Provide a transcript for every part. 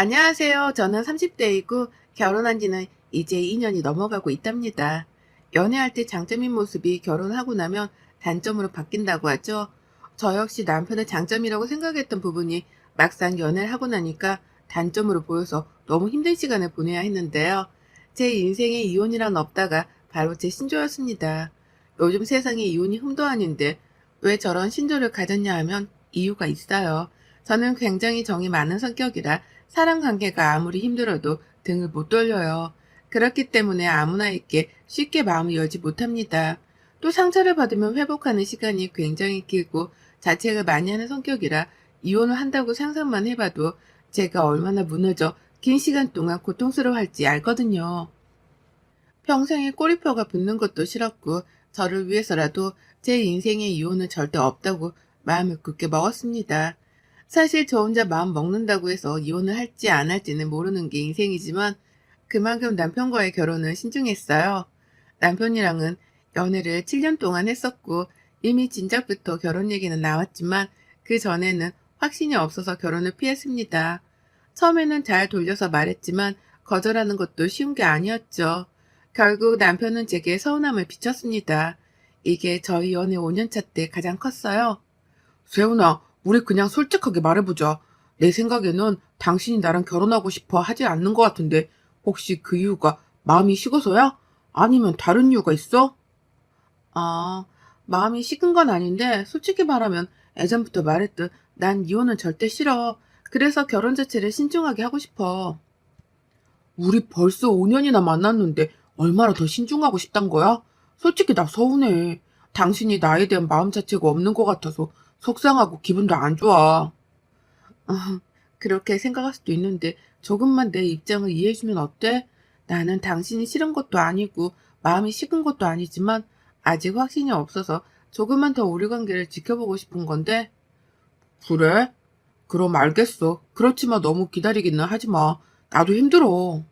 안녕하세요. 저는 30대이고 결혼한 지는 이제 2년이 넘어가고 있답니다. 연애할 때 장점인 모습이 결혼하고 나면 단점으로 바뀐다고 하죠. 저 역시 남편의 장점이라고 생각했던 부분이 막상 연애를 하고 나니까 단점으로 보여서 너무 힘든 시간을 보내야 했는데요. 제 인생에 이혼이란 없다가 바로 제 신조였습니다. 요즘 세상에 이혼이 흠도 아닌데 왜 저런 신조를 가졌냐 하면 이유가 있어요. 저는 굉장히 정이 많은 성격이라 사람 관계가 아무리 힘들어도 등을 못 돌려요. 그렇기 때문에 아무나에게 쉽게 마음을 열지 못합니다. 또 상처를 받으면 회복하는 시간이 굉장히 길고 자책을 많이 하는 성격이라 이혼을 한다고 상상만 해봐도 제가 얼마나 무너져 긴 시간 동안 고통스러워할지 알거든요. 평생에 꼬리표가 붙는 것도 싫었고 저를 위해서라도 제 인생에 이혼은 절대 없다고 마음을 굳게 먹었습니다. 사실 저 혼자 마음 먹는다고 해서 이혼을 할지 안 할지는 모르는 게 인생이지만 그만큼 남편과의 결혼은 신중했어요. 남편이랑은 연애를 7년 동안 했었고 이미 진작부터 결혼 얘기는 나왔지만 그 전에는 확신이 없어서 결혼을 피했습니다. 처음에는 잘 돌려서 말했지만 거절하는 것도 쉬운 게 아니었죠. 결국 남편은 제게 서운함을 비쳤습니다. 이게 저희 연애 5년차 때 가장 컸어요. 세훈아, 우리 그냥 솔직하게 말해보자. 내 생각에는 당신이 나랑 결혼하고 싶어 하지 않는 것 같은데 혹시 그 이유가 마음이 식어서야? 아니면 다른 이유가 있어? 아, 마음이 식은 건 아닌데 솔직히 말하면 예전부터 말했듯 난 이혼은 절대 싫어. 그래서 결혼 자체를 신중하게 하고 싶어. 우리 벌써 5년이나 만났는데 얼마나 더 신중하고 싶단 거야? 솔직히 나 서운해. 당신이 나에 대한 마음 자체가 없는 것 같아서 속상하고 기분도 안 좋아. 아, 그렇게 생각할 수도 있는데 조금만 내 입장을 이해해주면 어때? 나는 당신이 싫은 것도 아니고 마음이 식은 것도 아니지만 아직 확신이 없어서 조금만 더 우리 관계를 지켜보고 싶은 건데. 그래? 그럼 알겠어. 그렇지만 너무 기다리기는 하지 마. 나도 힘들어.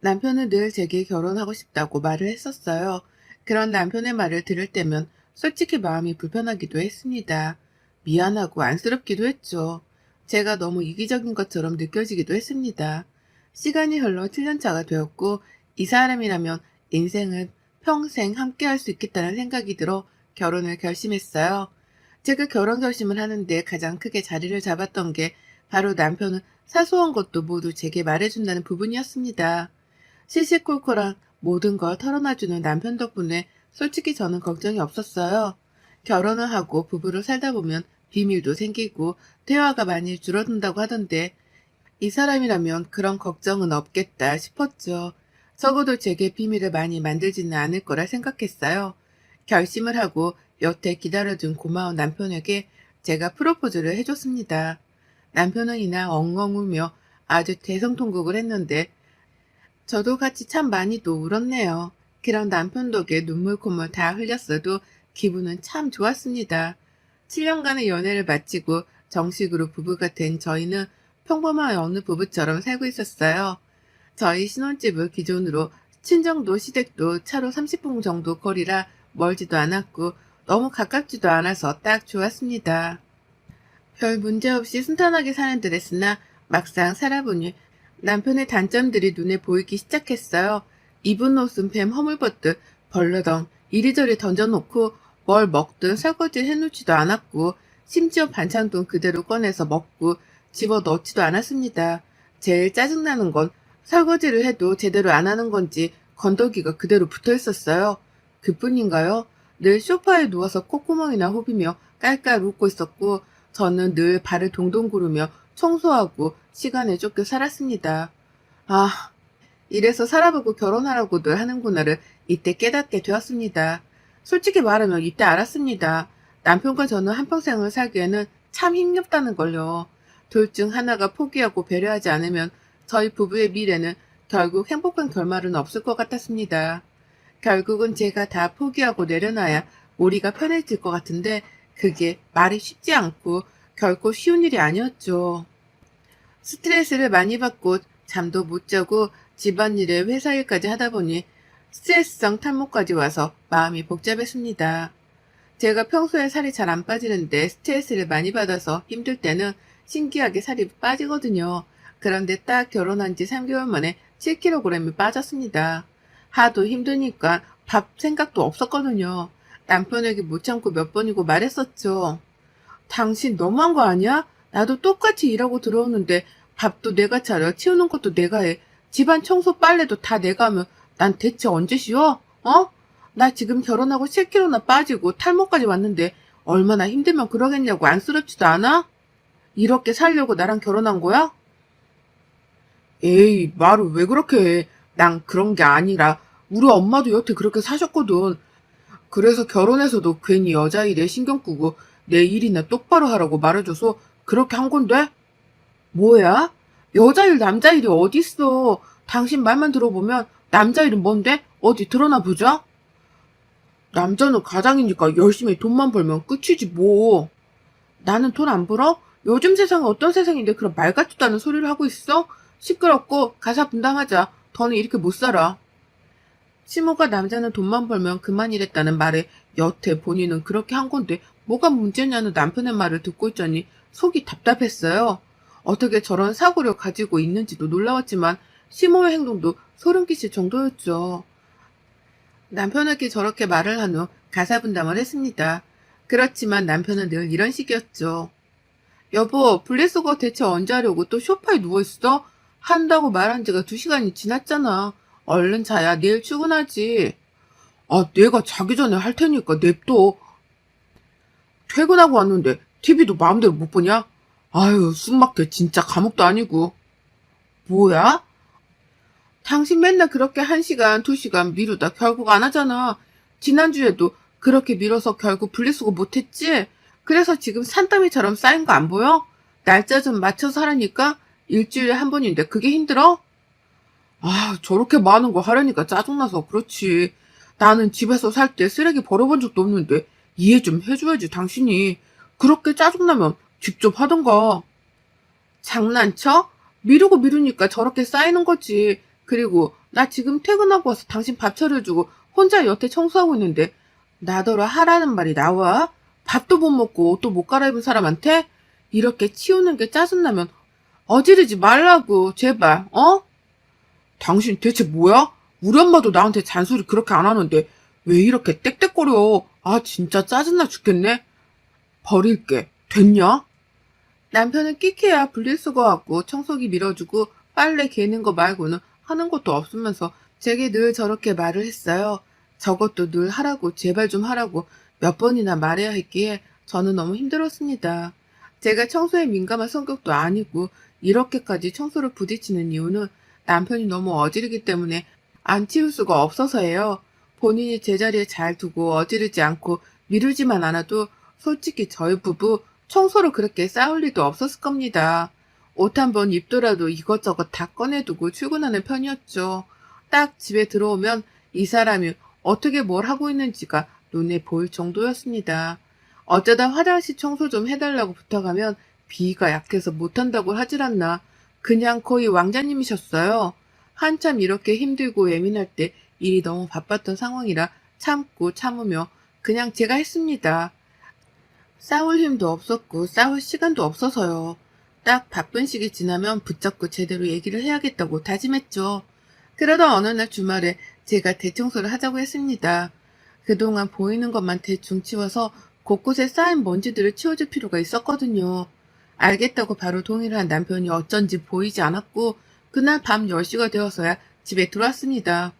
남편은 늘 제게 결혼하고 싶다고 말을 했었어요. 그런 남편의 말을 들을 때면 솔직히 마음이 불편하기도 했습니다. 미안하고 안쓰럽기도 했죠. 제가 너무 이기적인 것처럼 느껴지기도 했습니다. 시간이 흘러 7년차가 되었고 이 사람이라면 인생은 평생 함께 할 수 있겠다는 생각이 들어 결혼을 결심했어요. 제가 결혼 결심을 하는데 가장 크게 자리를 잡았던 게 바로 남편은 사소한 것도 모두 제게 말해준다는 부분이었습니다. 시시콜콜한 모든 걸 털어놔주는 남편 덕분에 솔직히 저는 걱정이 없었어요. 결혼을 하고 부부로 살다 보면 비밀도 생기고 대화가 많이 줄어든다고 하던데 이 사람이라면 그런 걱정은 없겠다 싶었죠. 적어도 제게 비밀을 많이 만들지는 않을 거라 생각했어요. 결심을 하고 여태 기다려준 고마운 남편에게 제가 프로포즈를 해줬습니다. 남편은 이날 엉엉 울며 아주 대성통곡을 했는데 저도 같이 참 많이 또 울었네요. 그런 남편 덕에 눈물 콧물 다 흘렸어도 기분은 참 좋았습니다. 7년간의 연애를 마치고 정식으로 부부가 된 저희는 평범한 어느 부부처럼 살고 있었어요. 저희 신혼집을 기존으로 친정도 시댁도 차로 30분 정도 거리라 멀지도 않았고 너무 가깝지도 않아서 딱 좋았습니다. 별 문제 없이 순탄하게 사는 듯 했으나 막상 살아보니 남편의 단점들이 눈에 보이기 시작했어요. 입은 옷은 뱀 허물벗듯 벌러덩 이리저리 던져놓고 뭘 먹든 설거지 해놓지도 않았고 심지어 반찬도 그대로 꺼내서 먹고 집어 넣지도 않았습니다. 제일 짜증나는 건 설거지를 해도 제대로 안 하는 건지 건더기가 그대로 붙어 있었어요. 그뿐인가요? 늘 소파에 누워서 콧구멍이나 후비며 깔깔 웃고 있었고 저는 늘 발을 동동 구르며 청소하고 시간에 쫓겨 살았습니다. 아, 이래서 살아보고 결혼하라고들 하는구나를 이때 깨닫게 되었습니다. 솔직히 말하면 이때 알았습니다. 남편과 저는 한평생을 살기에는 참 힘겹다는 걸요. 둘 중 하나가 포기하고 배려하지 않으면 저희 부부의 미래는 결국 행복한 결말은 없을 것 같았습니다. 결국은 제가 다 포기하고 내려놔야 우리가 편해질 것 같은데 그게 말이 쉽지 않고 결코 쉬운 일이 아니었죠. 스트레스를 많이 받고 잠도 못 자고 집안일에 회사 일까지 하다 보니 스트레스성 탈모까지 와서 마음이 복잡했습니다. 제가 평소에 살이 잘 안 빠지는데 스트레스를 많이 받아서 힘들 때는 신기하게 살이 빠지거든요. 그런데 딱 결혼한 지 3개월 만에 7kg이 빠졌습니다. 하도 힘드니까 밥 생각도 없었거든요. 남편에게 못 참고 몇 번이고 말했었죠. 당신 너무한 거 아니야? 나도 똑같이 일하고 들어오는데 밥도 내가 차려, 치우는 것도 내가 해. 집안 청소 빨래도 다 내가 하면 난 대체 언제 쉬어? 어? 나 지금 결혼하고 7kg나 빠지고 탈모까지 왔는데 얼마나 힘들면 그러겠냐고 안쓰럽지도 않아? 이렇게 살려고 나랑 결혼한 거야? 에이, 말을 왜 그렇게 해. 난 그런 게 아니라 우리 엄마도 여태 그렇게 사셨거든. 그래서 결혼해서도 괜히 여자 일에 신경 끄고 내 일이나 똑바로 하라고 말해줘서 그렇게 한 건데? 뭐야? 여자 일, 남자 일이 어딨어. 당신 말만 들어보면 남자 일은 뭔데? 어디 드러나 보자. 남자는 가장이니까 열심히 돈만 벌면 끝이지 뭐. 나는 돈 안 벌어? 요즘 세상은 어떤 세상인데 그런 말 같지도 않은 소리를 하고 있어? 시끄럽고 가사 분담하자. 더는 이렇게 못 살아. 시모가 남자는 돈만 벌면 그만 이랬다는 말에 여태 본인은 그렇게 한 건데 뭐가 문제냐는 남편의 말을 듣고 있자니 속이 답답했어요. 어떻게 저런 사고를 가지고 있는지도 놀라웠지만 시모의 행동도 소름 끼칠 정도였죠. 남편에게 저렇게 말을 한 후 가사 분담을 했습니다. 그렇지만 남편은 늘 이런 식이었죠. 여보, 분리수거 대체 언제 하려고 또 소파에 누워있어? 한다고 말한 지가 두 시간이 지났잖아. 얼른 자야 내일 출근하지. 아, 내가 자기 전에 할 테니까 냅둬. 퇴근하고 왔는데 TV도 마음대로 못 보냐? 아유, 숨막혀 진짜 감옥도 아니고. 뭐야? 당신 맨날 그렇게 한 시간, 두 시간 미루다 결국 안 하잖아. 지난주에도 그렇게 미뤄서 결국 분리수거 못했지? 그래서 지금 산더미처럼 쌓인 거 안 보여? 날짜 좀 맞춰서 하라니까? 일주일에 한 번인데 그게 힘들어? 아, 저렇게 많은 거 하려니까 짜증나서 그렇지. 나는 집에서 살 때 쓰레기 버려본 적도 없는데 이해 좀 해줘야지, 당신이. 그렇게 짜증나면 직접 하던가. 장난쳐? 미루고 미루니까 저렇게 쌓이는 거지. 그리고 나 지금 퇴근하고 와서 당신 밥 차려주고 혼자 여태 청소하고 있는데 나더러 하라는 말이 나와? 밥도 못 먹고 옷도 못 갈아입은 사람한테 이렇게 치우는 게 짜증나면 어지르지 말라고 제발 어? 당신 대체 뭐야? 우리 엄마도 나한테 잔소리 그렇게 안 하는데 왜 이렇게 땡땡거려? 아 진짜 짜증나 죽겠네. 버릴게. 됐냐? 남편은 끼케야 분리수거하고 청소기 밀어주고 빨래 개는 거 말고는 하는 것도 없으면서 제게 늘 저렇게 말을 했어요. 저것도 늘 하라고 제발 좀 하라고 몇 번이나 말해야 했기에 저는 너무 힘들었습니다. 제가 청소에 민감한 성격도 아니고 이렇게까지 청소를 부딪히는 이유는 남편이 너무 어지르기 때문에 안 치울 수가 없어서예요. 본인이 제자리에 잘 두고 어지르지 않고 미루지만 않아도 솔직히 저희 부부 청소를 그렇게 싸울 리도 없었을 겁니다. 옷 한 번 입더라도 이것저것 다 꺼내두고 출근하는 편이었죠. 딱 집에 들어오면 이 사람이 어떻게 뭘 하고 있는지가 눈에 보일 정도였습니다. 어쩌다 화장실 청소 좀 해달라고 부탁하면 비위가 약해서 못한다고 하질 않나. 그냥 거의 왕자님이셨어요. 한참 이렇게 힘들고 예민할 때 일이 너무 바빴던 상황이라 참고 참으며 그냥 제가 했습니다. 싸울 힘도 없었고 싸울 시간도 없어서요. 딱 바쁜 시기 지나면 붙잡고 제대로 얘기를 해야겠다고 다짐했죠. 그러던 어느 날 주말에 제가 대청소를 하자고 했습니다. 그동안 보이는 것만 대충 치워서 곳곳에 쌓인 먼지들을 치워줄 필요가 있었거든요. 알겠다고 바로 동의를 한 남편이 어쩐지 보이지 않았고 그날 밤 10시가 되어서야 집에 들어왔습니다.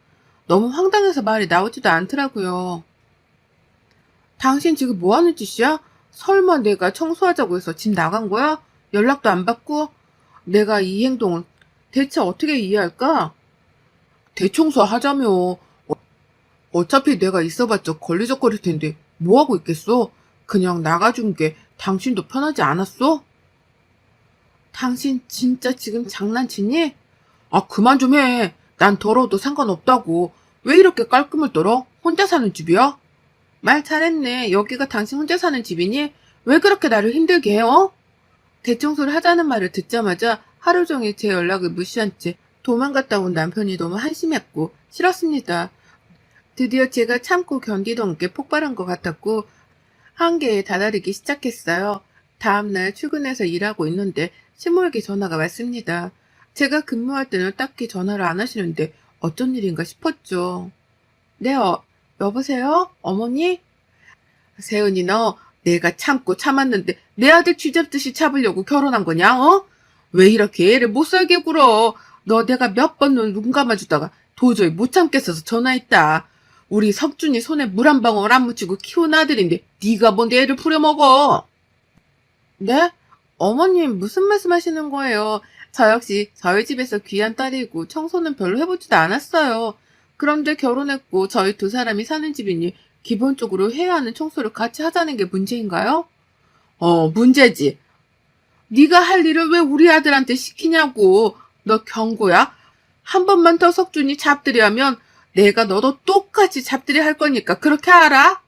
너무 황당해서 말이 나오지도 않더라고요. 당신 지금 뭐 하는 짓이야? 설마 내가 청소하자고 해서 집 나간 거야? 연락도 안 받고? 내가 이 행동을 대체 어떻게 이해할까? 대청소 하자며. 어- 어차피 내가 있어봤자 걸리적거릴 텐데 뭐 하고 있겠어? 그냥 나가준 게 당신도 편하지 않았어? 당신 진짜 지금 장난치니? 아 그만 좀 해. 난 더러워도 상관없다고. 왜 이렇게 깔끔을 떨어? 혼자 사는 집이야? 말 잘했네. 여기가 당신 혼자 사는 집이니? 왜 그렇게 나를 힘들게 해요? 대청소를 하자는 말을 듣자마자 하루 종일 제 연락을 무시한 채 도망갔다 온 남편이 너무 한심했고 싫었습니다. 드디어 제가 참고 견디던 게 폭발한 것 같았고 한계에 다다르기 시작했어요. 다음날 출근해서 일하고 있는데 심호에게 전화가 왔습니다. 제가 근무할 때는 딱히 전화를 안 하시는데 어쩐 일인가 싶었죠. 네, 어, 여보세요? 어머니? 세은이 너 내가 참고 참았는데 내 아들 쥐잡듯이 잡으려고 결혼한 거냐, 어? 왜 이렇게 애를 못 살게 굴어? 너 내가 몇 번 눈 감아주다가 도저히 못 참겠어서 전화했다. 우리 석준이 손에 물 한 방울 안 묻히고 키운 아들인데 네가 뭔데 애를 부려먹어? 네? 어머님 무슨 말씀하시는 거예요? 저 역시 저희 집에서 귀한 딸이고 청소는 별로 해보지도 않았어요. 그런데 결혼했고 저희 두 사람이 사는 집이니 기본적으로 해야 하는 청소를 같이 하자는 게 문제인가요? 어, 문제지. 네가 할 일을 왜 우리 아들한테 시키냐고. 너 경고야? 한 번만 더 석준이 잡들이 하면 내가 너도 똑같이 잡들이 할 거니까 그렇게 알아?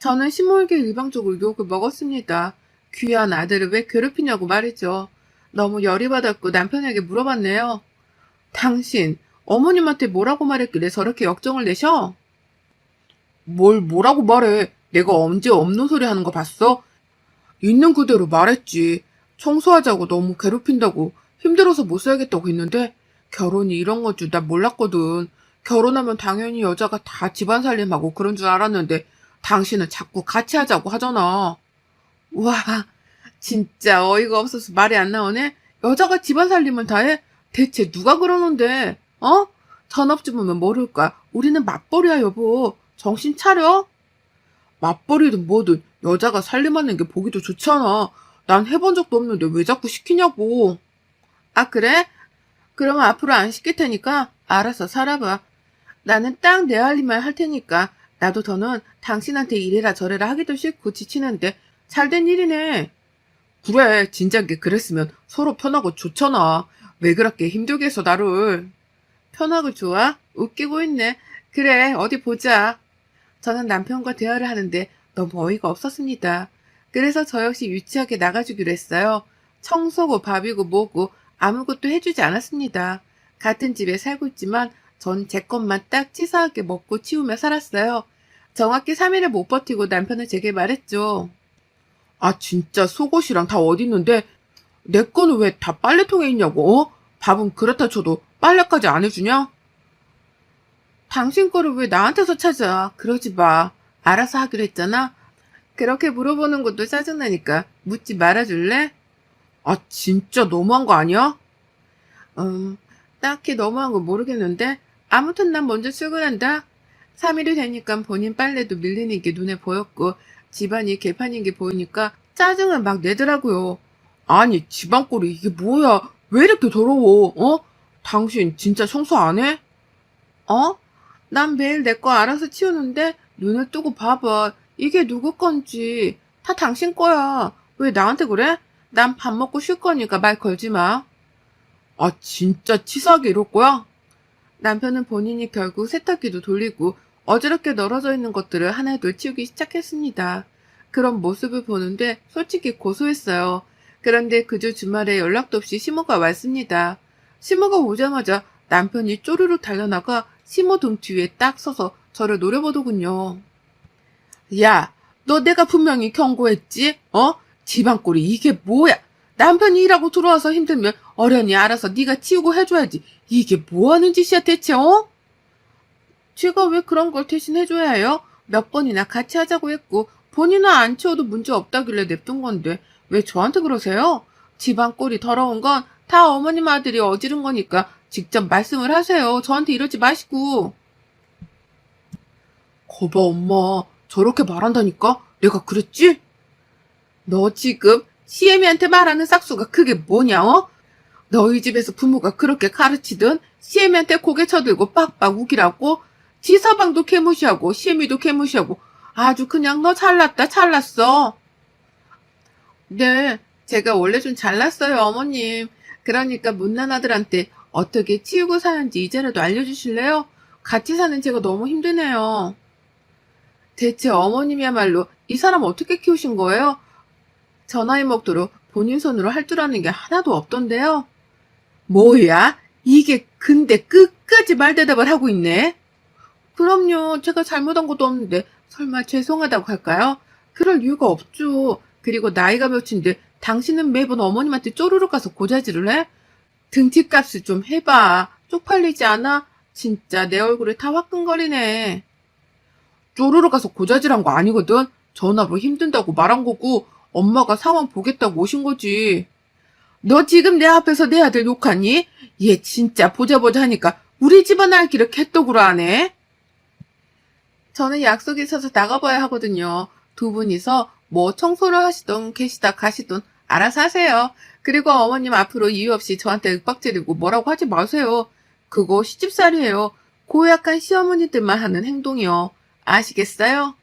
저는 심호에게 일방적으로 욕을 먹었습니다. 귀한 아들을 왜 괴롭히냐고 말이죠. 너무 열이 받았고 남편에게 물어봤네요. 당신, 어머님한테 뭐라고 말했길래 저렇게 역정을 내셔? 뭘 뭐라고 말해? 내가 언제 없는 소리 하는 거 봤어? 있는 그대로 말했지. 청소하자고 너무 괴롭힌다고 힘들어서 못 살겠다고 했는데 결혼이 이런 건줄난 몰랐거든. 결혼하면 당연히 여자가 다 집안 살림하고 그런 줄 알았는데 당신은 자꾸 같이 하자고 하잖아. 와, 진짜 어이가 없어서 말이 안 나오네. 여자가 집안 살림을 다 해? 대체 누가 그러는데? 어? 전업주부면 모를까? 우리는 맞벌이야 여보. 정신 차려. 맞벌이든 뭐든 여자가 살림하는 게 보기도 좋잖아. 난 해본 적도 없는데 왜 자꾸 시키냐고. 아 그래? 그러면 앞으로 안 시킬 테니까 알아서 살아봐. 나는 딱 내 할 일만 할 테니까 나도 더는 당신한테 이래라 저래라 하기도 싫고 지치는데 잘된 일이네. 그래, 진작에 그랬으면 서로 편하고 좋잖아. 왜 그렇게 힘들게 해서 나를. 편하고 좋아? 웃기고 있네. 그래, 어디 보자. 저는 남편과 대화를 하는데 너무 어이가 없었습니다. 그래서 저 역시 유치하게 나가주기로 했어요. 청소고 밥이고 뭐고 아무것도 해주지 않았습니다. 같은 집에 살고 있지만 전 제 것만 딱 치사하게 먹고 치우며 살았어요. 정확히 3일을 못 버티고 남편은 제게 말했죠. 아 진짜 속옷이랑 다 어디 있는데 내 거는 왜 다 빨래통에 있냐고 어? 밥은 그렇다 쳐도 빨래까지 안 해주냐? 당신 거를 왜 나한테서 찾아 그러지 마 알아서 하기로 했잖아 그렇게 물어보는 것도 짜증나니까 묻지 말아줄래? 아 진짜 너무한 거 아니야? 음 딱히 너무한 거 모르겠는데 아무튼 난 먼저 출근한다 3일이 되니까 본인 빨래도 밀리는 게 눈에 보였고 집안이 개판인 게 보이니까 짜증을 막 내더라고요. 아니, 집안 꼴이 이게 뭐야? 왜 이렇게 더러워? 어? 당신 진짜 청소 안 해? 어? 난 매일 내 거 알아서 치우는데 눈을 뜨고 봐봐. 이게 누구 건지. 다 당신 거야. 왜 나한테 그래? 난 밥 먹고 쉴 거니까 말 걸지 마. 아, 진짜 치사하게 이럴 거야? 남편은 본인이 결국 세탁기도 돌리고 어지럽게 널어져 있는 것들을 하나둘 치우기 시작했습니다. 그런 모습을 보는데 솔직히 고소했어요. 그런데 그 주 주말에 연락도 없이 시모가 왔습니다. 시모가 오자마자 남편이 쪼르르 달려나가 시모 등 뒤에 딱 서서 저를 노려보더군요. 야, 너 내가 분명히 경고했지? 어? 집안꼴이 이게 뭐야? 남편이 일하고 들어와서 힘들면 어련히 알아서 네가 치우고 해줘야지. 이게 뭐하는 짓이야 대체 어? 제가 왜 그런 걸 대신 해줘야 해요? 몇 번이나 같이 하자고 했고 본인은 안 치워도 문제 없다길래 냅둔 건데 왜 저한테 그러세요? 집안 꼴이 더러운 건 다 어머님 아들이 어지른 거니까 직접 말씀을 하세요. 저한테 이러지 마시고. 거봐 엄마 저렇게 말한다니까 내가 그랬지? 너 지금 시애미한테 말하는 싹수가 그게 뭐냐 어? 너희 집에서 부모가 그렇게 가르치든 시애미한테 고개 쳐들고 빡빡 우기라고 지서방도 개무시하고 시애미도 개무시하고 아주 그냥 너 잘났다 잘났어. 네, 제가 원래 좀 잘났어요 어머님. 그러니까 못난 아들한테 어떻게 치우고 사는지 이제라도 알려주실래요? 같이 사는 제가 너무 힘드네요. 대체 어머님이야말로 이 사람 어떻게 키우신 거예요? 저 나이 먹도록 본인 손으로 할 줄 아는 게 하나도 없던데요. 뭐야? 이게 근데 끝까지 말 대답을 하고 있네. 그럼요. 제가 잘못한 것도 없는데 설마 죄송하다고 할까요? 그럴 이유가 없죠. 그리고 나이가 몇인데 당신은 매번 어머님한테 쪼르륵 가서 고자질을 해? 등티값을 좀 해봐. 쪽팔리지 않아? 진짜 내 얼굴에 다 화끈거리네. 쪼르륵 가서 고자질한 거 아니거든. 전화로 힘든다고 말한 거고 엄마가 상황 보겠다고 오신 거지. 너 지금 내 앞에서 내 아들 욕하니? 얘 진짜 보자 보자 하니까 우리 집안 알기를 개떡으로 하네. 저는 약속이 있어서 나가봐야 하거든요. 두 분이서 뭐 청소를 하시던 계시다 가시던 알아서 하세요. 그리고 어머님 앞으로 이유 없이 저한테 윽박지르고 뭐라고 하지 마세요. 그거 시집살이에요. 고약한 시어머니들만 하는 행동이요. 아시겠어요?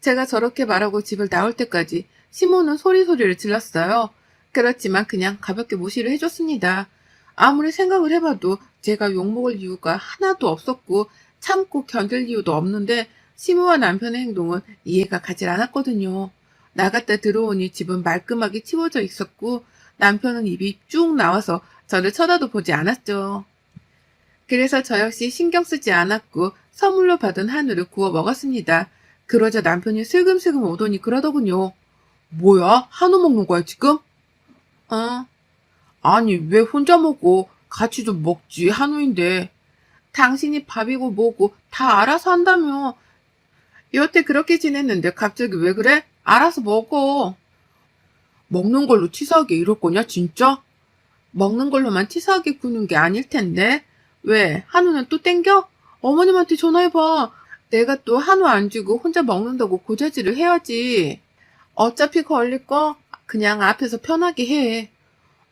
제가 저렇게 말하고 집을 나올 때까지 시모는 소리소리를 질렀어요. 그렇지만 그냥 가볍게 무시를 해줬습니다. 아무리 생각을 해봐도 제가 욕먹을 이유가 하나도 없었고 참고 견딜 이유도 없는데 시모와 남편의 행동은 이해가 가질 않았거든요. 나갔다 들어오니 집은 말끔하게 치워져 있었고 남편은 입이 쭉 나와서 저를 쳐다도 보지 않았죠. 그래서 저 역시 신경 쓰지 않았고 선물로 받은 한우를 구워 먹었습니다. 그러자 남편이 슬금슬금 오더니 그러더군요. 뭐야? 한우 먹는 거야 지금? 어. 아니 왜 혼자 먹고 같이 좀 먹지 한우인데. 당신이 밥이고 뭐고 다 알아서 한다며. 여태 그렇게 지냈는데 갑자기 왜 그래? 알아서 먹어. 먹는 걸로 치사하게 이럴 거냐 진짜? 먹는 걸로만 치사하게 구는 게 아닐 텐데. 왜? 한우는 또 땡겨? 어머님한테 전화해봐. 내가 또 한우 안 주고 혼자 먹는다고 고자질을 해야지. 어차피 걸릴 거 그냥 앞에서 편하게 해.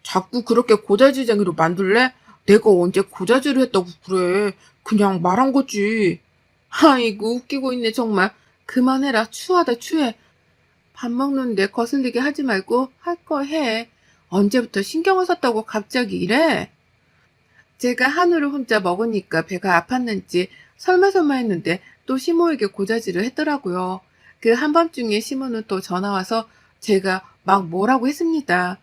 자꾸 그렇게 고자질쟁이로 만들래? 내가 언제 고자질을 했다고 그래. 그냥 말한 거지. 아이고 웃기고 있네 정말. 그만해라 추하다 추해. 밥 먹는데 거슬리게 하지 말고 할 거 해. 언제부터 신경을 썼다고 갑자기 이래? 제가 한우를 혼자 먹으니까 배가 아팠는지 설마설마 했는데 또 시모에게 고자질을 했더라고요. 그 한밤중에 시모는 또 전화와서 제가 막 뭐라고 했습니다.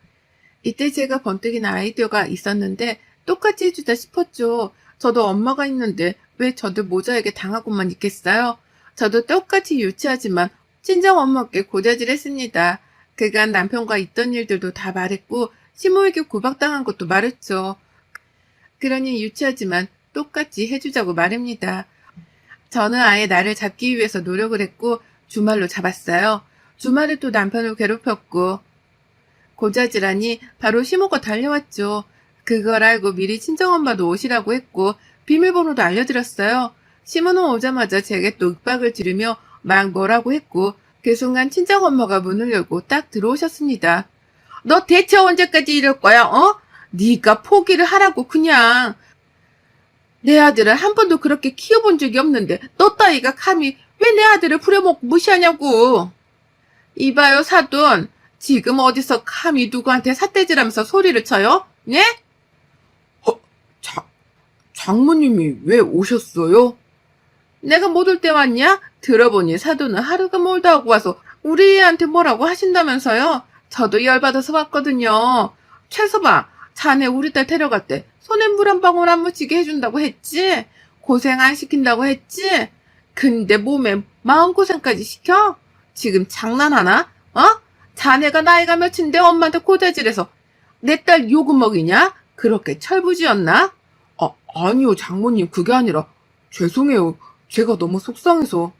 이때 제가 번뜩인 아이디어가 있었는데 똑같이 해주자 싶었죠. 저도 엄마가 있는데 왜 저도 모자에게 당하고만 있겠어요? 저도 똑같이 유치하지만 친정 엄마께 고자질했습니다. 그간 남편과 있던 일들도 다 말했고 시모에게 구박당한 것도 말했죠. 그러니 유치하지만 똑같이 해주자고 말입니다. 저는 아예 나를 잡기 위해서 노력을 했고 주말로 잡았어요. 주말에 또 남편을 괴롭혔고 고자질하니 바로 시모가 달려왔죠. 그걸 알고 미리 친정엄마도 오시라고 했고 비밀번호도 알려드렸어요. 시모는 오자마자 제게 또 윽박을 지르며 막 뭐라고 했고 그 순간 친정 엄마가 문을 열고 딱 들어오셨습니다. 너 대체 언제까지 이럴 거야 어? 네가 포기를 하라고 그냥 내 아들을 한 번도 그렇게 키워본 적이 없는데 너 따위가 감히 왜 내 아들을 부려먹고 무시하냐고 이봐요 사돈 지금 어디서 감히 누구한테 삿대질하면서 소리를 쳐요? 네? 어, 자, 장모님이 왜 오셨어요? 내가 못 올 때 왔냐? 들어보니 사돈은 하루가 멀다 하고 와서 우리 애한테 뭐라고 하신다면서요? 저도 열받아서 왔거든요. 최서방, 자네 우리 딸 데려갈 때 손에 물 한 방울 안 묻히게 해준다고 했지? 고생 안 시킨다고 했지? 근데 몸에 마음고생까지 시켜? 지금 장난하나? 어? 자네가 나이가 몇인데 엄마한테 고자질해서 내 딸 요금 먹이냐? 그렇게 철부지였나? 아, 아니요, 장모님. 그게 아니라 죄송해요. 제가 너무 속상해서.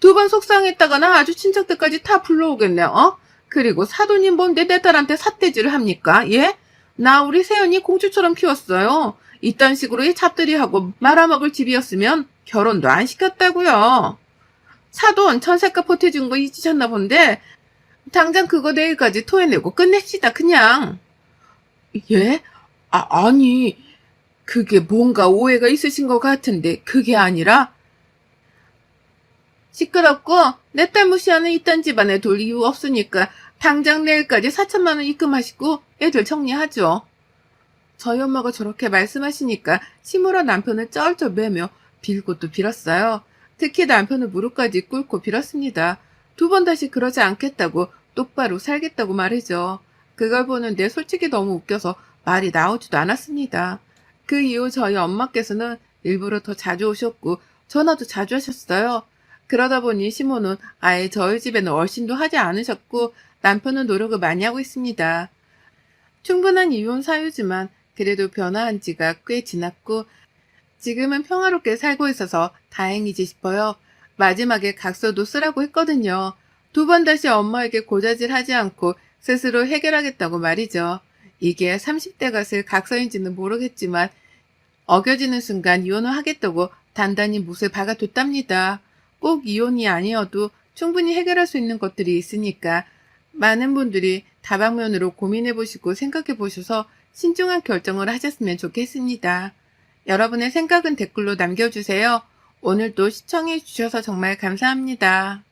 두 번 속상했다가나 아주 친척들까지 다 불러오겠네, 어? 그리고 사돈님 뭔데 내 딸한테 삿대질을 합니까? 예? 나 우리 세연이 공주처럼 키웠어요. 이딴 식으로 이 잡들이하고 말아먹을 집이었으면 결혼도 안 시켰다고요. 사돈 천세값 보태준 거 잊으셨나 본데 당장 그거 내일까지 토해내고 끝냅시다 그냥. 예? 아, 아니 그게 뭔가 오해가 있으신 것 같은데 그게 아니라 시끄럽고 내 딸 무시하는 이딴 집안에 돌 이유 없으니까 당장 내일까지 4천만 원 입금하시고 애들 정리하죠. 저희 엄마가 저렇게 말씀하시니까 시무라 남편을 쩔쩔 매며 빌고 또 빌었어요. 특히 남편을 무릎까지 꿇고 빌었습니다. 두 번 다시 그러지 않겠다고 똑바로 살겠다고 말이죠. 그걸 보는데 솔직히 너무 웃겨서 말이 나오지도 않았습니다. 그 이후 저희 엄마께서는 일부러 더 자주 오셨고 전화도 자주 하셨어요. 그러다 보니 시모는 아예 저희 집에는 얼씬도 하지 않으셨고 남편은 노력을 많이 하고 있습니다. 충분한 이혼 사유지만 그래도 변화한 지가 꽤 지났고 지금은 평화롭게 살고 있어서 다행이지 싶어요. 마지막에 각서도 쓰라고 했거든요. 두 번 다시 엄마에게 고자질 하지 않고 스스로 해결하겠다고 말이죠. 이게 30대가 쓸 각서인지는 모르겠지만 어겨지는 순간 이혼을 하겠다고 단단히 못을 박아뒀답니다. 꼭 이혼이 아니어도 충분히 해결할 수 있는 것들이 있으니까 많은 분들이 다방면으로 고민해 보시고 생각해 보셔서 신중한 결정을 하셨으면 좋겠습니다. 여러분의 생각은 댓글로 남겨주세요. 오늘도 시청해 주셔서 정말 감사합니다.